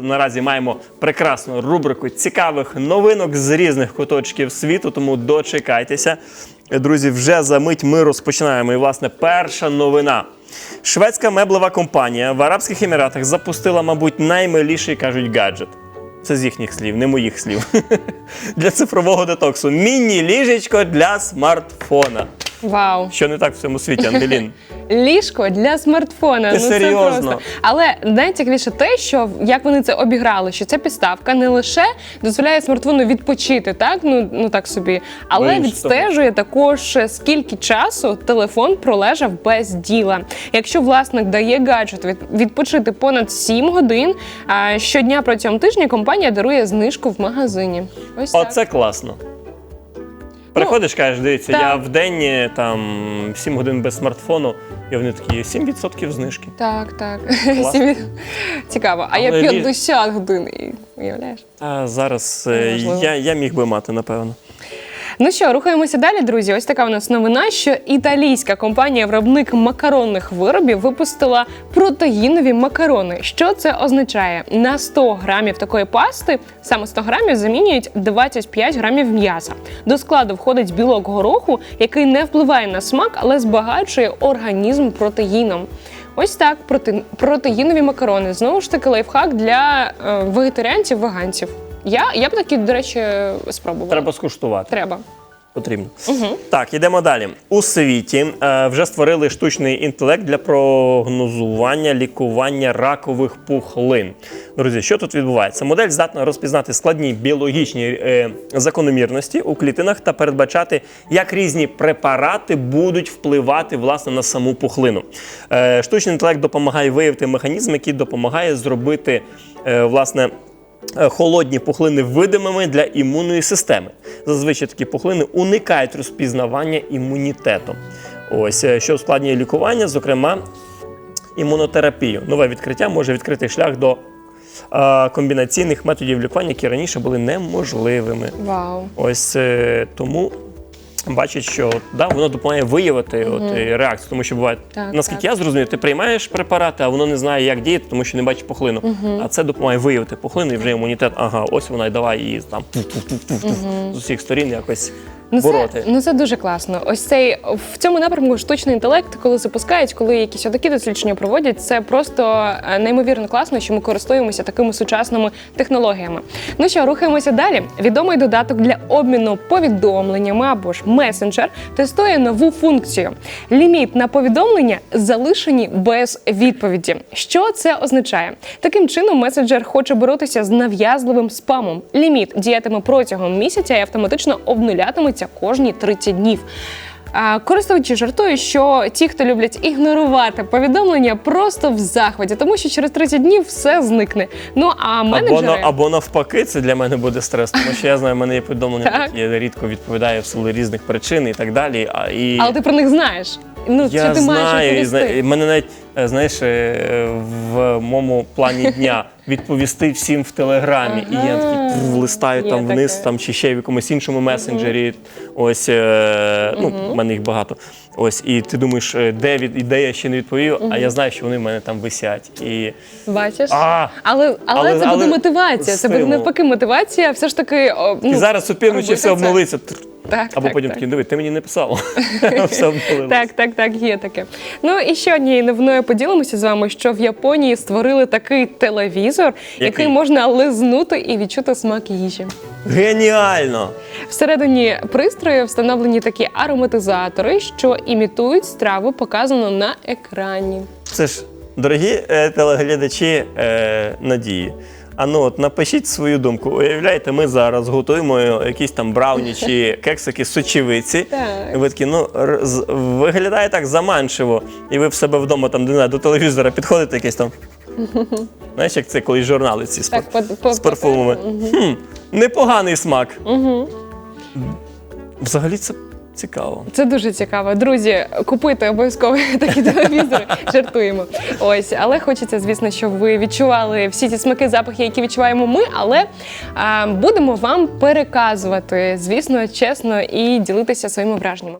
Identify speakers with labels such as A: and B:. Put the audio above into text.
A: Наразі маємо прекрасну рубрику цікавих новинок з різних куточків світу, тому дочекайтеся. Друзі, вже за мить ми розпочинаємо. І, власне, перша новина. Шведська меблева компанія в Арабських Еміратах запустила, мабуть, наймиліший кажуть гаджет. Це з їхніх слів, не моїх слів. для цифрового детоксу. Міні-ліжечко для смартфона.
B: Вау.
A: Що не так в цьому світі, Ангелін?
B: Ліжко для смартфона.
A: Ти
B: ну
A: серйозно?
B: це просто. Але найцікавіше те, що як вони це обіграли, що ця підставка не лише дозволяє смартфону відпочити, так ну ну так собі, але
A: Більш
B: відстежує також скільки часу телефон пролежав без діла. Якщо власник дає гаджет відпочити понад 7 годин, а щодня протягом тижня компанія дарує знижку в магазині. Ось так.
A: Класно. Приходиш, кажеш, дивіться,
B: так.
A: я в день е, там 7 годин без смартфону, і вони такі 7% знижки.
B: Так, так.
A: Класно.
B: Цікаво. А я
A: Але я
B: 50 годин. і- Уявляєш?
A: А зараз е,
B: Можливо.
A: я, я міг би мати, напевно.
B: Ну що, рухаємося далі, друзі. Ось така у нас новина, що італійська компанія-виробник макаронних виробів випустила протеїнові макарони. Що це означає? На 100 грамів такої пасти, саме 100 грамів, замінюють 25 грамів м'яса. До складу входить білок гороху, який не впливає на смак, але збагачує організм протеїном. Ось так, проте- протеїнові макарони. Знову ж таки, лайфхак для е, вегетаріанців, веганців. Я, я б такі, до речі, спробувала.
A: Треба скуштувати.
B: Треба.
A: Потрібно. Так, йдемо далі. У світі е, вже створили штучний інтелект для прогнозування лікування ракових пухлин. Друзі, що тут відбувається? Модель здатна розпізнати складні біологічні е, закономірності у клітинах та передбачати, як різні препарати будуть впливати власне на саму пухлину. Е, штучний інтелект допомагає виявити механізм, який допомагає зробити е, власне. Е, Холодні пухлини видимими для імунної системи. Зазвичай такі пухлини уникають розпізнавання імунітету. Ось е, що ускладнює лікування, зокрема імунотерапію. Нове відкриття може відкрити шлях до е, комбінаційних методів лікування, які раніше були неможливими.
B: Вау.
A: Ось тому. Бачить, що да, воно допомагає виявити от, е, реакцію, тому що буває,
B: Так,
A: наскільки
B: так.
A: я зрозумів, ти приймаєш препарати, а воно не знає, як діяти, тому що не бачить пухлину. А це допомагає виявити пухлину і вже імунітет. Ага, ось вона і давай її там з усіх сторін якось
B: Ну це, ну це дуже класно. Ось цей в цьому напрямку штучний інтелект, коли запускають, коли якісь такі дослідження проводять, це просто е, неймовірно класно, що ми користуємося такими сучасними технологіями. Ну що, рухаємося далі. Відомий додаток для обміну повідомленнями або ж месенджер тестує нову функцію. Ліміт на повідомлення залишені без відповіді. Що це означає? Таким чином, месенджер хоче боротися з нав'язливим спамом. Ліміт діятиме протягом місяця і автоматично обнулятиметься кожні 30 днів. Користувачі жартують, що ті, хто люблять ігнорувати повідомлення, просто в захваті, тому що через 30 днів все зникне. Ну а менеджери
A: або, або навпаки, це для мене буде стрес, тому що я знаю, в мене є повідомлення,
B: Так.
A: які я рідко відповідаю в силу різних причин і так далі. А, і...
B: але ти про них знаєш. Ну
A: Я
B: ти
A: знаю, і
B: відповісти?
A: і мене навіть е, знаєш е, в моєму плані дня відповісти всім в телеграмі. І я такий пф, листаю
B: є
A: там вниз,
B: таке.
A: там чи ще в якомусь іншому месенджері. Ось е, ну, в мене їх багато. Ось, і ти думаєш, е, де від і де я ще не відповів, а я знаю, що вони в мене там висять. І
B: Бачиш?
A: а,
B: Але, але,
A: Але-
B: це буде
A: але
B: мотивація. Це буде
A: стимул.
B: навпаки мотивація. Все ж таки, о,
A: і
B: ну,
A: зараз у півночі
B: робити
A: все
B: це.
A: Тр.
B: Так,
A: Або
B: так,
A: потім
B: так.
A: такий, диви, ти мені не все обнулилось.
B: Так, так, так, є таке. Ну і ще однією новиною поділимося з вами, що в Японії створили такий телевізор, який,
A: Який?
B: можна лизнути і відчути смак їжі.
A: Геніально!
B: Всередині пристрою встановлені такі ароматизатори, що імітують страву, показану на екрані.
A: Це ж, дорогі е, телеглядачі е, надії. А ну от напишіть свою думку. Уявляєте, ми зараз готуємо якісь там брауні чи кексики з сочевиці.
B: Так.
A: І ви такі, ну р- з- виглядає так заманчиво. І ви в себе вдома там не знаю, до телевізора підходите якесь там. Знаєш, як це колись журнали ці з,
B: Так, по- по-
A: з парфумами. Хм, непоганий смак. Взагалі це цікаво.
B: Це дуже цікаво. Друзі, купуйте обов'язково такі телевізори. Жартуємо. Ось, але хочеться, звісно, щоб ви відчували всі ці смаки, запахи, які відчуваємо ми. Але а, будемо вам переказувати, звісно, чесно і ділитися своїми враженнями.